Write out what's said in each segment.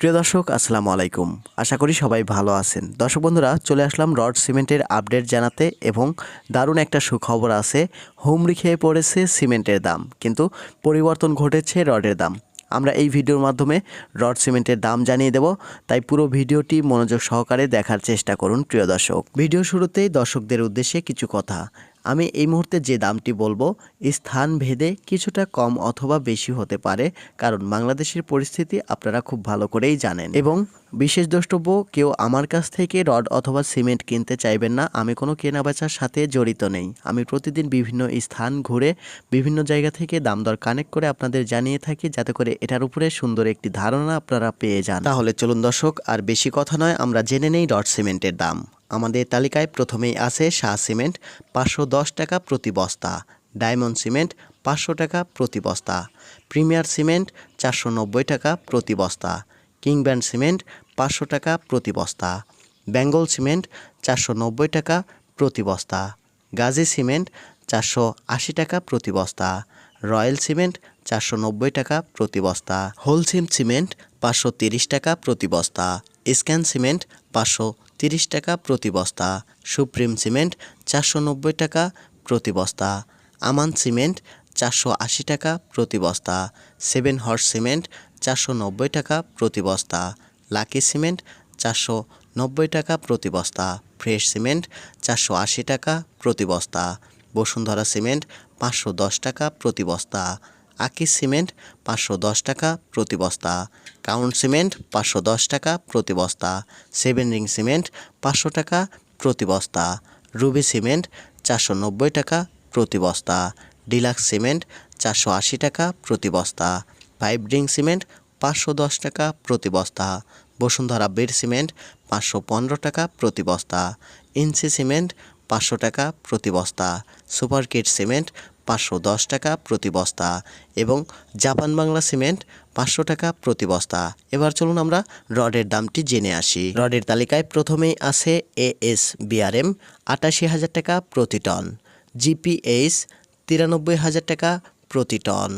প্রিয় দর্শক, আসসালামু আলাইকুম। আশা করি সবাই ভালো আছেন। দর্শক বন্ধুরা, চলে আসলাম রড সিমেন্টের আপডেট জানাতে এবং দারুণ একটা সুখবর আছে, হুমড়ি খেয়ে পড়েছে সিমেন্টের দাম। কিন্তু পরিবর্তন ঘটেছে রডের দাম। আমরা এই ভিডিওর মাধ্যমে রড সিমেন্টের দাম জানিয়ে দেব। তাই পুরো ভিডিওটি মনোযোগ সহকারে দেখার চেষ্টা করুন, প্রিয় দর্শক। ভিডিও শুরুতেই দর্শকদের উদ্দেশ্যে কিছু কথা। আমি এই মুহূর্তে যে দামটি বলব স্থান ভেদে কিছুটা কম অথবা বেশি হতে পারে, কারণ বাংলাদেশের পরিস্থিতি আপনারা খুব ভালো করেই জানেন। এবং বিশেষ দ্রষ্টব্য, কেউ আমার কাছ থেকে রড অথবা সিমেন্ট কিনতে চাইবেন না, আমি কোনো কেনাবেচার সাথে জড়িত নেই। আমি প্রতিদিন বিভিন্ন স্থান ঘুরে, বিভিন্ন জায়গা থেকে দাম দর কানেক্ট করে আপনাদের জানিয়ে থাকি, যাতে করে এটার উপরে সুন্দর একটি ধারণা আপনারা পেয়ে যান। তাহলে চলুন দর্শক, আর বেশি কথা নয়, আমরা জেনে নেই রড সিমেন্টের দাম। আমাদের তালিকায় প্রথমেই আছে শাহ সিমেন্ট, পাঁচশো দশ টাকা প্রতি বস্তা। ডায়মন্ড সিমেন্ট, পাঁচশো টাকা প্রতি বস্তা। প্রিমিয়ার সিমেন্ট, চারশো নব্বই টাকা প্রতি বস্তা। কিংব্যান্ড সিমেন্ট পাঁচশো টাকা প্রতি বস্তা, বেঙ্গল সিমেন্ট চারশো নব্বই টাকা প্রতি বস্তা, গাজী সিমেন্ট চারশো আশি টাকা প্রতি বস্তা, রয়্যাল সিমেন্ট চারশো নব্বই টাকা প্রতি বস্তা হোলসিম সিমেন্ট পাঁচশো তিরিশ টাকা প্রতি বস্তা, স্ক্যান সিমেন্ট পাঁচশো তিরিশ টাকা প্রতি বস্তা, সুপ্রিম সিমেন্ট চারশো নব্বই টাকা প্রতি বস্তা, আমান সিমেন্ট চারশো আশি টাকা প্রতি বস্তা, সেভেন হর্স সিমেন্ট চারশো নব্বই টাকা প্রতি বস্তা। লাকি সিমেন্ট, চারশো নব্বই টাকা প্রতি বস্তা। ফ্রেশ সিমেন্ট, চারশো আশি টাকা প্রতি বস্তা। বসুন্ধরা সিমেন্ট, পাঁচশো দশ টাকা প্রতি বস্তা। আকিস সিমেন্ট, পাঁচশো দশ টাকা প্রতি বস্তা। কাউন্ট সিমেন্ট, পাঁচশো দশ টাকা প্রতি বস্তা। সেভেন রিং সিমেন্ট, পাঁচশো টাকা প্রতি বস্তা। রুবি সিমেন্ট, চারশো নব্বই টাকা প্রতি বস্তা। ডিলাক্স সিমেন্ট, চারশো আশি টাকা প্রতি বস্তা। ফাইভ রিং সিমেন্ট পাঁচশো দশ টাকা প্রতি বস্তা। বসুন্ধরা বীর সিমেন্ট পাঁচশো পনেরো টাকা প্রতি বস্তা। ইনসি সিমেন্ট পাঁচশো টাকা প্রতি বস্তা। সুপার কিট সিমেন্ট পাঁচশো দশ টাকা প্রতি বস্তা। এবং জাপান বাংলা সিমেন্ট পাঁচশো টাকা প্রতি বস্তা। এবার চলুন আমরা রডের দামটি জেনে আসি। রডের তালিকায় প্রথমেই আছে এএস বিআরএম আটাশি হাজার টাকা প্রতি টন জিপিএইচ তিরানব্বই হাজার টাকা প্রতি টন।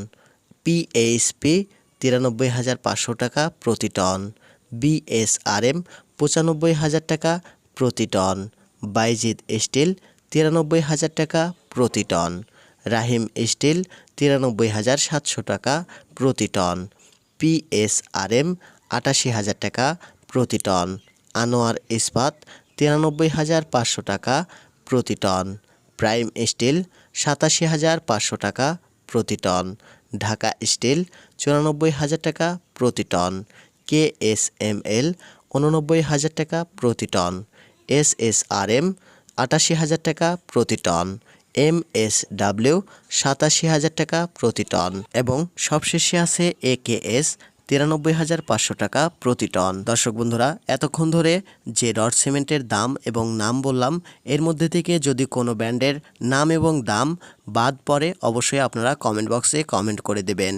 পিএইচপি তিরানব্বই হাজার পাঁচশো টাকা প্রতি টন। বিএসআরএম পঁচানব্বই হাজার টাকা প্রতি টন। বাইজিদ স্টিল, তিরানব্বই হাজার টাকা প্রতি টন। রাহিম স্টিল, তিরানব্বই হাজার সাতশো টাকা প্রতি টন। পিএসআরএম আটাশি হাজার টাকা প্রতি টন। আনোয়ার ইস্পাত, তিরানব্বই হাজার পাঁচশো টাকা প্রতি টন। প্রাইম স্টিল, সাতাশি হাজার পাঁচশো টাকা প্রতি টন। ঢাকা স্টিল, চুরানব্বই হাজার টাকা প্রতি ton. K S M L উননব্বই হাজার টাকা প্রতি ton. S S R M আটাশি হাজার টাকা প্রতি টন। এম এস ডাব্লিউ সাতাশি হাজার টাকা প্রতি টন। এবং সবশেষে আছে এ কে এস তিরানব্বই হাজার পাঁচশো টাকা প্রতি টন। দর্শক বন্ধুরা, এতক্ষণ ধরে যে রড সিমেন্টের দাম এবং নাম বললাম, এর মধ্যে থেকে যদি কোনো ব্র্যান্ডের নাম এবং দাম বাদ পড়ে, অবশ্যই আপনারা কমেন্ট বক্সে কমেন্ট করে দেবেন।